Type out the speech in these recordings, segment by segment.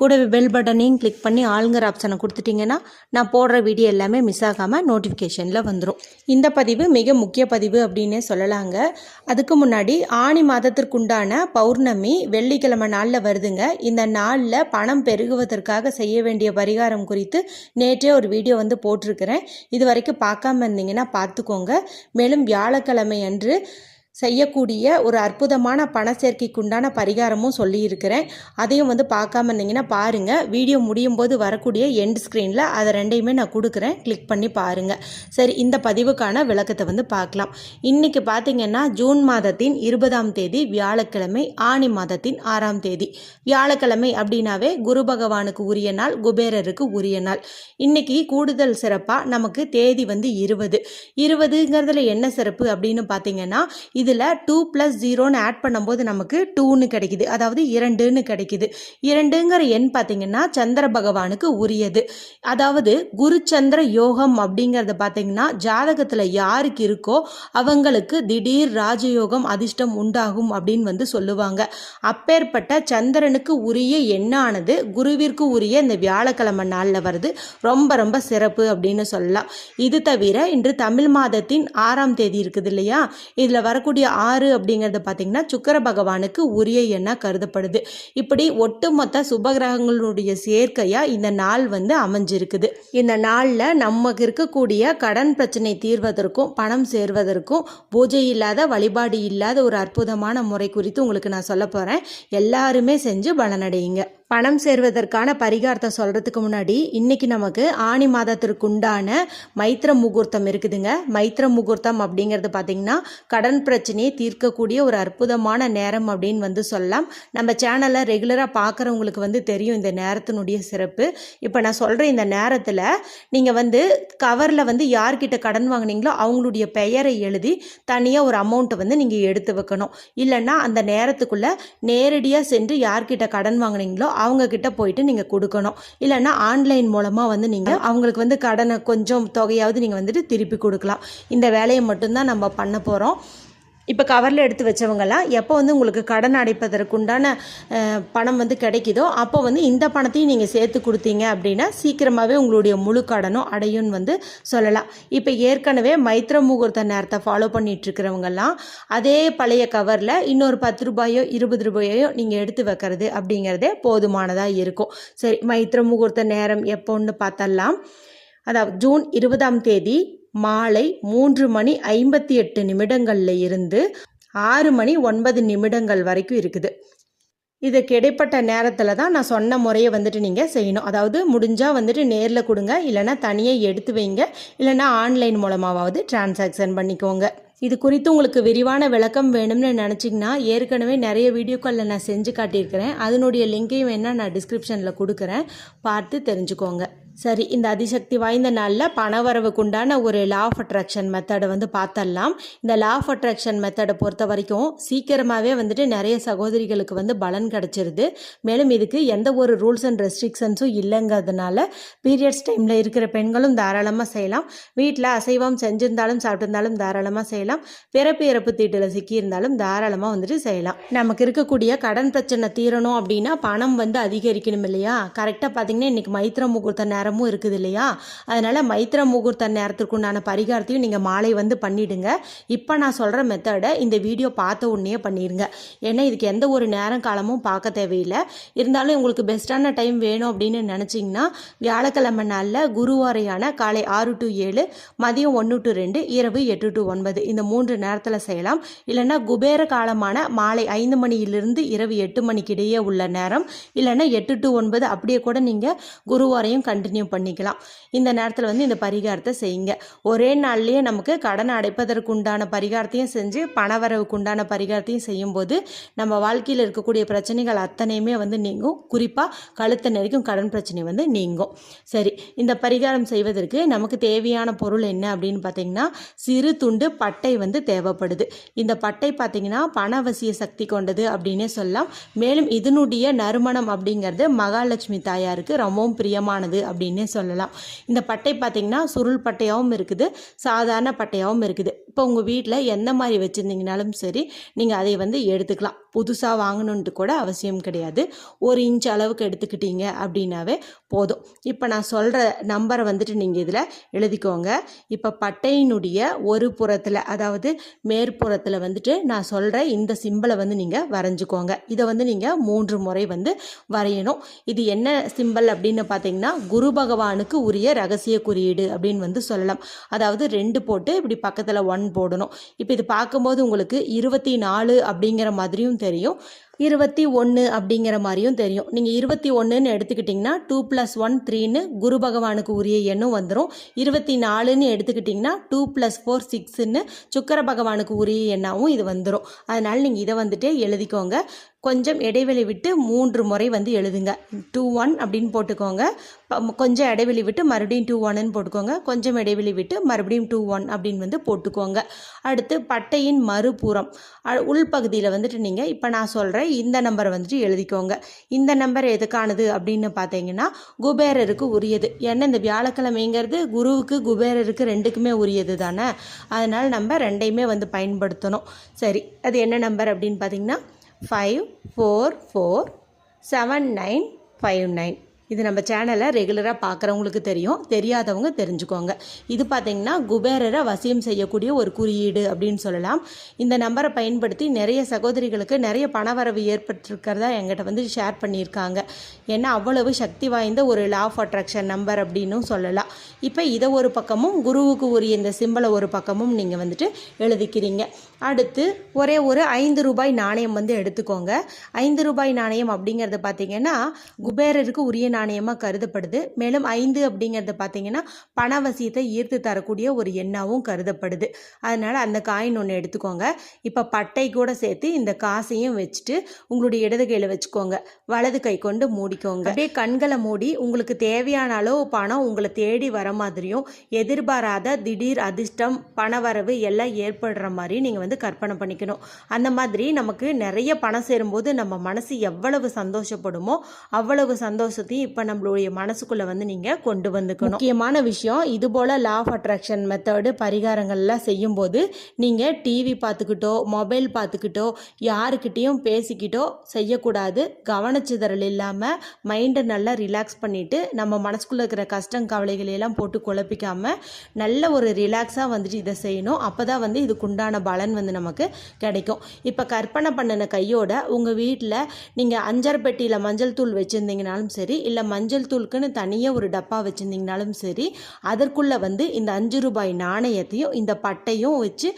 கூடவே பெல் பட்டனையும் கிளிக் பண்ணி ஆளுங்கிற ஆப்ஷனை கொடுத்துட்டிங்கன்னா நான் போடுற வீடியோ எல்லாமே மிஸ் ஆகாமல் நோட்டிஃபிகேஷனில் வந்துடும் இந்த பதிவு மிக முக்கிய பதிவு அப்படின்னே சொல்லலாங்க. அதுக்கு முன்னாடி ஆணி மாதத்திற்குண்டான பௌர்ணமி வெள்ளிக்கிழமை நாளில் வருதுங்க. இந்த நாளில் பணம் பெருகுவதற்காக செய்ய வேண்டிய பரிகாரம் குறித்து நேற்றே ஒரு வீடியோ வந்து போட்டிருக்கிறேன். இது வரைக்கும் பார்க்காம இருந்தீங்கன்னா பார்த்துக்கோங்க. மேலும் வியாழக்கிழமை அன்று செய்யக்கூடிய ஒரு அற்புதமான பண சேர்க்கைக்குண்டான பரிகாரமும் சொல்லியிருக்கிறேன். அதையும் வந்து பார்க்காம இருந்தீங்கன்னா பாருங்கள் வீடியோ முடியும் போது வரக்கூடிய எண்ட் ஸ்க்ரீனில் அதை ரெண்டையுமே நான் கொடுக்குறேன். கிளிக் பண்ணி பாருங்கள் சரி இந்த பதிவுக்கான விளக்கத்தை வந்து பார்க்கலாம். இன்றைக்கி பார்த்தீங்கன்னா ஜூன் மாதத்தின் இருபதாம் தேதி வியாழக்கிழமை ஆணி மாதத்தின் ஆறாம் தேதி. வியாழக்கிழமை அப்படின்னாவே குரு பகவானுக்கு உரிய நாள் குபேரருக்கு உரிய நாள். இன்றைக்கி கூடுதல் சிறப்பாக நமக்கு தேதி வந்து இருபது. இருபதுங்கிறதுல என்ன சிறப்பு அப்படின்னு பார்த்தீங்கன்னா இதில் டூ ப்ளஸ் ஜீரோன்னு ஆட் பண்ணும்போது நமக்கு டூன்னு கிடைக்குது. அதாவது இரண்டுன்னு கிடைக்குது. இரண்டுங்கிற எண் பார்த்தீங்கன்னா சந்திர பகவானுக்கு உரியது. அதாவது குருச்சந்திர யோகம் அப்படிங்கிறத பார்த்தீங்கன்னா ஜாதகத்தில் யாருக்கு இருக்கோ அவங்களுக்கு திடீர் ராஜயோகம் அதிர்ஷ்டம் உண்டாகும் அப்படின்னு வந்து சொல்லுவாங்க. அப்பேற்பட்ட சந்திரனுக்கு உரிய எண்ணானது குருவிற்கு உரிய இந்த வியாழக்கிழமை நாளில் வருது. ரொம்ப ரொம்ப சிறப்பு அப்படின்னு சொல்லலாம். இது தவிர இன்று தமிழ் மாதத்தின் ஆறாம் தேதி இருக்குது இல்லையா? இதில் வரக்கூடிய ஆறு அப்படிங்கிறது பார்த்தீங்கன்னா சுக்கர பகவானுக்கு உரிய எண்ணாக கருதப்படுது. இப்படி ஒட்டுமொத்த சுபகிரகங்களுடைய சேர்க்கையாக இந்த நாள் வந்து அமைஞ்சிருக்குது. இந்த நாளில் நமக்கு இருக்கக்கூடிய கடன் பிரச்சனை தீர்வதற்கும் பணம் சேர்வதற்கும் பூஜை இல்லாத வழிபாடு இல்லாத ஒரு அற்புதமான முறை குறித்து உங்களுக்கு நான் சொல்ல போகிறேன் எல்லாருமே செஞ்சு பலனடையுங்க. பணம் சேர்வதற்கான பரிகாரத்தை சொல்கிறதுக்கு முன்னாடி இன்னைக்கு நமக்கு ஆணி மாதத்திற்கு உண்டான மைத்திர முகூர்த்தம் இருக்குதுங்க. மைத்திர முகூர்த்தம் அப்படிங்கிறது பார்த்தீங்கன்னா கடன் பிரச்சனையை தீர்க்கக்கூடிய ஒரு அற்புதமான நேரம் அப்படின்னு வந்து சொல்லலாம். நம்ம சேனலை ரெகுலராக பார்க்குறவங்களுக்கு வந்து தெரியும் இந்த நேரத்தினுடைய சிறப்பு. இப்போ நான் சொல்கிற இந்த நேரத்தில் நீங்கள் வந்து கவரில் வந்து யார்கிட்ட கடன் வாங்குனீங்களோ அவங்களுடைய பெயரை எழுதி தனியாக ஒரு அமௌண்ட்டை வந்து நீங்கள் எடுத்து வைக்கணும். இல்லைன்னா அந்த நேரத்துக்குள்ளே நேரடியாக சென்று யார்கிட்ட கடன் வாங்குனீங்களோ அவங்க கிட்ட போயிட்டு நீங்கள் கொடுக்கணும். இல்லைன்னா ஆன்லைன் மூலமாக வந்து நீங்கள் அவங்களுக்கு வந்து கடனை கொஞ்சம் தொகையாவது நீங்கள் வந்துட்டு திருப்பி கொடுக்கலாம். இந்த வேலையை மட்டும்தான் நம்ம பண்ண போகிறோம் இப்போ கவரில் எடுத்து வச்சவங்கலாம் எப்போ வந்து உங்களுக்கு கடன் அடைப்பதற்குண்டான பணம் வந்து கிடைக்குதோ அப்போ வந்து இந்த பணத்தையும் நீங்கள் சேர்த்து கொடுத்தீங்க அப்படின்னா சீக்கிரமாகவே உங்களுடைய முழு கடனும் அடையும்னு வந்து சொல்லலாம். இப்போ ஏற்கனவே மைத்திர முகூர்த்த நேரத்தை ஃபாலோ பண்ணிகிட்ருக்கிறவங்கலாம் அதே பழைய கவரில் இன்னொரு பத்து ரூபாயோ இருபது ரூபாயோ நீங்கள் எடுத்து வைக்கிறது அப்படிங்கிறதே போதுமானதாக இருக்கும். சரி மைத்திர முகூர்த்த நேரம் எப்போன்னு பார்த்தலாம். அதாவது ஜூன் இருபதாம் தேதி மாலை மூன்று மணி ஐம்பத்தி எட்டு நிமிடங்கள்ல இருந்து ஆறு மணி ஒன்பது நிமிடங்கள் வரைக்கும் இருக்குது. இதுக்கு இடைப்பட்ட நேரத்தில் தான் நான் சொன்ன முறையை வந்துட்டு நீங்கள் செய்யணும். அதாவது முடிஞ்சால் வந்துட்டு நேரில் கொடுங்க இல்லைன்னா தனியாக எடுத்து வைங்க இல்லைன்னா ஆன்லைன் மூலமாவது டிரான்சாக்ஷன் பண்ணிக்கோங்க. இது குறித்து உங்களுக்கு விரிவான விளக்கம் வேணும்னு நினச்சிங்கன்னா ஏற்கனவே நிறைய வீடியோக்களில் நான் செஞ்சு காட்டியிருக்கிறேன். அதனுடைய லிங்கையும் வேணால் நான் டிஸ்கிரிப்ஷனில் கொடுக்குறேன். பார்த்து தெரிஞ்சுக்கோங்க. சரி இந்த அதிசக்தி வாய்ந்த நாளில் பணவரவுக்குண்டான ஒரு லா ஆஃப் அட்ராக்ஷன் மெத்தடை வந்து பார்த்தரலாம் இந்த லா ஆஃப் அட்ராக்ஷன் மெத்தடை பொறுத்த வரைக்கும் சீக்கிரமாகவே வந்துட்டு நிறைய சகோதரிகளுக்கு வந்து பலன் கிடச்சிருது. மேலும் இதுக்கு எந்த ஒரு ரூல்ஸ் அண்ட் ரெஸ்ட்ரிக்ஷன்ஸும் இல்லைங்கிறதுனால பீரியட்ஸ் டைமில் இருக்கிற பெண்களும் தாராளமாக செய்யலாம். வீட்டில் அசைவம் செஞ்சிருந்தாலும் சாப்பிட்டிருந்தாலும் தாராளமாக செய்யலாம். பிறப்பு இறப்பு தீட்டில் சிக்கியிருந்தாலும் தாராளமாக வந்துட்டு செய்யலாம். நமக்கு இருக்கக்கூடிய கடன் பிரச்சனை தீரணும் அப்படின்னா பணம் வந்து அதிகரிக்கணும் இல்லையா? கரெக்டாக பார்த்தீங்கன்னா இன்றைக்கி மைத்திர முகூர்த்த நேரமும் இருக்குது இல்லையா? அதனால் மைத்திர முகூர்த்த நேரத்திற்குண்டான பரிகாரத்தையும் நீங்கள் மாலை வந்து பண்ணிவிடுங்க இப்போ நான் சொல்கிற மெத்தடை இந்த வீடியோ பார்த்த உடனே பண்ணிடுங்க ஏன்னா இதுக்கு எந்த ஒரு நேரம் காலமும் பார்க்க தேவையில்லை. இருந்தாலும் உங்களுக்கு பெஸ்ட்டான டைம் வேணும் அப்படின்னு நினச்சிங்கன்னா வியாழக்கிழமை நாளில் குருவாரையான காலை ஆறு டு ஏழு மதியம் ஒன்று டு ரெண்டு இரவு எட்டு டு ஒன்பது. இந்த மூன்று நேரத்தில் செய்யலாம். இல்லைன்னா குபேர காலமான மாலை ஐந்து மணியிலிருந்து இரவு எட்டு மணிக்கு இடையே உள்ள நேரம். இல்லைன்னா எட்டு டு ஒன்பது அப்படியே கூட நீங்கள் குருவாரையும் கண்டினியூ பண்ணிக்கலாம். இந்த நேரத்தில் வந்து இந்த பரிகாரத்தை செய்யுங்க. ஒரே நாள்லேயே நமக்கு கடன் அடைப்பதற்கு உண்டான பரிகாரத்தையும் செஞ்சு பணவரவுக்கு உண்டான பரிகாரத்தையும் செய்யும்போது நம்ம வாழ்க்கையில் இருக்கக்கூடிய பிரச்சனைகள் அத்தனையுமே வந்து நீங்கும். குறிப்பாக கழுத்த நெரிக்கும் கடன் பிரச்சனை வந்து நீங்கும். சரி இந்த பரிகாரம் செய்வதற்கு நமக்கு தேவையான பொருள் என்ன அப்படின்னு பார்த்தீங்கன்னா சிறு துண்டு பட்டை வந்து தேவைப்படுது. இந்த பட்டை பார்த்தீங்கன்னா பணவசிய சக்தி கொண்டது அப்படின்னே சொல்லலாம். மேலும் இதனுடைய நறுமணம் அப்படிங்கிறது மகாலட்சுமி தாயாருக்கு ரொம்பவும் பிரியமானது அப்படின்னே சொல்லலாம். இந்த பட்டை பார்த்திங்கன்னா சுருள் பட்டையாகவும் இருக்குது சாதாரண பட்டையாகவும் இருக்குது. இப்போ உங்கள் வீட்டில் எந்த மாதிரி வச்சுருந்தீங்கனாலும் சரி நீங்கள் அதை வந்து எடுத்துக்கலாம். புதுசாக வாங்கணுன்ட்டு கூட அவசியம் கிடையாது. ஒரு இன்ச் அளவுக்கு எடுத்துக்கிட்டீங்க அப்படின்னாவே போதும். இப்போ நான் சொல்கிற நம்பரை வந்துட்டு நீங்கள் இதில் எழுதிக்கோங்க. இப்போ பட்டையினுடைய ஒரு புறத்தில் அதாவது மேற்புறத்தில் வந்துட்டு நான் சொல்கிற இந்த சிம்பிளை வந்து நீங்கள் வரைஞ்சிக்கோங்க. இதை வந்து நீங்கள் மூன்று முறை வந்து வரையணும். இது என்ன சிம்பிள் அப்படின்னு பார்த்தீங்கன்னா குரு பகவானுக்கு உரிய ரகசிய குறியீடு அப்படின்னு வந்து சொல்லலாம். அதாவது ரெண்டு போட்டு இப்படி பக்கத்தில் ஒன் போடணும். இப்போ இது பார்க்கும்போது உங்களுக்கு இருபத்தி நாலு அப்படிங்கிற மாதிரியும் தெரியும். இருபத்தி ஒன்று அப்படிங்கிற மாதிரியும் தெரியும். நீங்கள் இருபத்தி ஒன்றுன்னு எடுத்துக்கிட்டிங்கன்னா டூ ப்ளஸ் ஒன் த்ரீன்னு குரு பகவானுக்கு உரிய எண்ணும் வந்துடும் இருபத்தி நாலுன்னு எடுத்துக்கிட்டிங்கன்னா டூ ப்ளஸ் ஃபோர் சிக்ஸுன்னு சுக்கர பகவானுக்கு உரிய எண்ணாகவும் இது வந்துடும் அதனால் நீங்கள் இதை வந்துட்டு எழுதிக்கோங்க. கொஞ்சம் இடைவெளி விட்டு மூன்று முறை வந்து எழுதுங்க. டூ ஒன் அப்படின்னு போட்டுக்கோங்க. ப- கொஞ்சம் இடைவெளி விட்டு மறுபடியும் டூ ஒன்னு போட்டுக்கோங்க. கொஞ்சம் இடைவெளி விட்டு மறுபடியும் டூ ஒன் அப்படின்னு வந்து போட்டுக்கோங்க. அடுத்து பட்டையின் மறுபுறம். உள்பகுதியில் வந்துட்டு நீங்கள் இப்போ நான் சொல்கிறேன் இந்த நம்பரை வந்துட்டு எழுதிக்கோங்க. இந்த நம்பர் எதுக்கானது அப்படின்னு பார்த்தீங்கன்னா குபேரருக்கு உரியது. ஏன்னா இந்த வியாழக்கிழமைங்கிறது குருவுக்கு குபேரருக்கு ரெண்டுக்குமே உரியது தானே? அதனால் நம்ம ரெண்டையுமே வந்து பயன்படுத்தணும். சரி அது என்ன நம்பர் அப்படின்னு பார்த்தீங்கன்னா five four four seven nine five nine இது நம்ம சேனலை ரெகுலராக பார்க்குறவங்களுக்கு தெரியும். தெரியாதவங்க தெரிஞ்சுக்கோங்க. இது பார்த்தீங்கன்னா குபேரரை வசியம் செய்யக்கூடிய ஒரு குறியீடு அப்படின்னு சொல்லலாம். இந்த நம்பரை பயன்படுத்தி நிறைய சகோதரிகளுக்கு நிறைய பணவரவு ஏற்பட்டிருக்கிறதா எங்கிட்ட வந்து ஷேர் பண்ணியிருக்காங்க. ஏன்னா அவ்வளவு சக்தி வாய்ந்த ஒரு லா ஆஃப் அட்ராக்ஷன் நம்பர் அப்படின்னும் சொல்லலாம். இப்போ இதை ஒரு பக்கமும் குருவுக்கு உரிய இந்த சிம்பலை ஒரு பக்கமும் நீங்கள் வந்துட்டு எழுதிக்கிறீங்க. அடுத்து ஒரே ஒரு ஐந்து ரூபாய் நாணயம் வந்து எடுத்துக்கோங்க. ஐந்து ரூபாய் நாணயம் அப்படிங்கிறது பார்த்தீங்கன்னா குபேரருக்கு உரிய நாணயமாக கருதப்படுது. மேலும் ஐந்து அப்படிங்கிறது பார்த்தீங்கன்னா பணவசியத்தை ஈர்த்து தரக்கூடிய ஒரு எண்ணாகவும் கருதப்படுது. அதனால் அந்த காயின் ஒன்று எடுத்துக்கோங்க. இப்போ பட்டை கூட சேர்த்து இந்த காசையும் வச்சுட்டு உங்களுடைய இடது கையில் வச்சுக்கோங்க. வலது கை கொண்டு மூடிக்கோங்க. அப்படியே கண்களை மூடி உங்களுக்கு தேவையான அளவு பணம் உங்களை தேடி வர மாதிரியும் எதிர்பாராத திடீர் அதிர்ஷ்டம் பணவரவு எல்லாம் ஏற்படுற மாதிரி நீங்கள் வந்து கற்பனை பண்ணிக்கணும். அந்த மாதிரி நமக்கு நிறைய பணம் சேரும்போது நம்ம மனசு எவ்வளவு சந்தோஷப்படுமோ அவ்வளவு சந்தோஷத்தையும் இப்போ நம்மளுடைய மனசுக்குள்ளே வந்து நீங்கள் கொண்டு வந்துக்கணும். முக்கியமான விஷயம் இது போல் லா ஆஃப் அட்ராக்ஷன் மெத்தடு பரிகாரங்கள்லாம் செய்யும்போது நீங்கள் டிவி பார்த்துக்கிட்டோ மொபைல் பார்த்துக்கிட்டோ யாருக்கிட்டேயும் பேசிக்கிட்டோ செய்யக்கூடாது. கவனச்சிதறல் இல்லாமல் மைண்டை நல்லா ரிலாக்ஸ் பண்ணிவிட்டு நம்ம மனசுக்குள்ளே இருக்கிற கஷ்டம் கவலைகளையெல்லாம் போட்டு குழப்பிக்காமல் நல்ல ஒரு ரிலாக்ஸாக வந்துட்டு இதை செய்யணும். அப்போ தான் வந்து இதுக்குண்டான பலன் வந்து நமக்கு கிடைக்கும். இப்போ கற்பனை பண்ணின கையோட உங்கள் வீட்டில் நீங்கள் அஞ்சரை பெட்டியில் மஞ்சள் தூள் வச்சுருந்தீங்கனாலும் சரி இல்லை மஞ்சள் தூளுக்குன்னு தனியாக ஒரு டப்பா வச்சுருந்தீங்கனாலும் சரி அதற்குள்ளே வந்து இந்த அஞ்சு ரூபாய் நாணயத்தையும் இந்த பட்டையும் வச்சு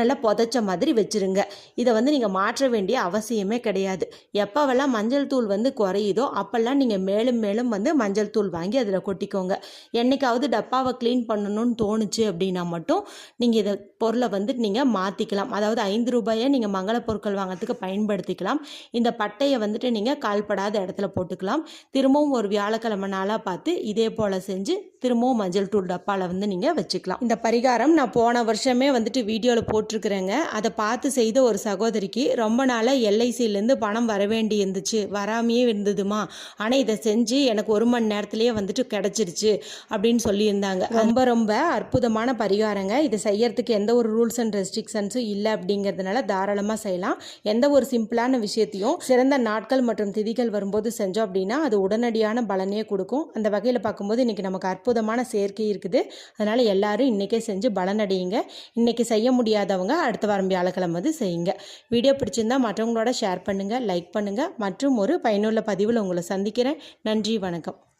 நல்லா புதைச்ச மாதிரி வச்சுருங்க. இதை வந்து நீங்கள் மாற்ற வேண்டிய அவசியமே கிடையாது. எப்போவெல்லாம் மஞ்சள் தூள் வந்து குறையுதோ அப்போல்லாம் நீங்கள் மேலும் மேலும் வந்து மஞ்சள் தூள் வாங்கி அதில் கொட்டிக்கோங்க. என்றைக்காவது டப்பாவை க்ளீன் பண்ணணும்னு தோணுச்சு அப்படின்னா மட்டும் நீங்கள் இதை பொருளை வந்து நீங்கள் மாற்றிக்கலாம் அதாவது ஐந்து ரூபாயை நீங்கள் மங்கள பொருட்கள் வாங்குறதுக்கு பயன்படுத்திக்கலாம். இந்த பட்டையை வந்துட்டு நீங்கள் கால்படாத இடத்துல போட்டுக்கலாம். திரும்பவும் ஒரு வியாழக்கிழமை நாளாக பார்த்து இதே போல் செஞ்சு திரும்பவும் மஞ்சள் தூள் டப்பாவில் வந்து நீங்கள் வச்சுக்கலாம். இந்த பரிகாரம் நான் போன வருஷமே வந்துட்டு வீடியோவில் போட்டிருக்கிறேங்க. அதை பார்த்து செய்த ஒரு சகோதரிக்கு ரொம்ப நாளாக எல்ஐசியிலேருந்து பணம் வர வேண்டி இருந்துச்சு. வராமையே இருந்ததுமா? ஆனால் இதை செஞ்சு எனக்கு ஒரு மணி நேரத்துலேயே வந்துட்டு கிடச்சிருச்சு அப்படின்னு சொல்லியிருந்தாங்க. ரொம்ப ரொம்ப அற்புதமான பரிகாரங்க. இதை செய்யறதுக்கு எந்த ஒரு ரூல்ஸ் அண்ட் ரெஸ்ட்ரிக்ஷன்ஸும் இல்லை அப்படிங்கிறதுனால தாராளமாக செய்யலாம். எந்த ஒரு சிம்பிளான விஷயத்தையும் சிறந்த நாட்கள் மற்றும் திதிகள் வரும்போது செஞ்சோம் அப்படின்னா அது உடனடியான பலனையே கொடுக்கும். அந்த வகையில் பார்க்கும்போது இன்றைக்கி நமக்கு அற்புதமான சேர்க்கை இருக்குது. அதனால் எல்லாரும் இன்றைக்கே செஞ்சு பலனடையுங்க. இன்றைக்கி செய்ய முடியாதவங்க அடுத்த வாரம் வியாழக்கிழமை வந்து செய்யுங்க. வீடியோ பிடிச்சிருந்தா மற்றவங்களோட ஷேர் பண்ணுங்கள் லைக் பண்ணுங்கள் மற்றும் ஒரு பயனுள்ள பதிவில் உங்களை சந்திக்கிறேன். நன்றி வணக்கம்.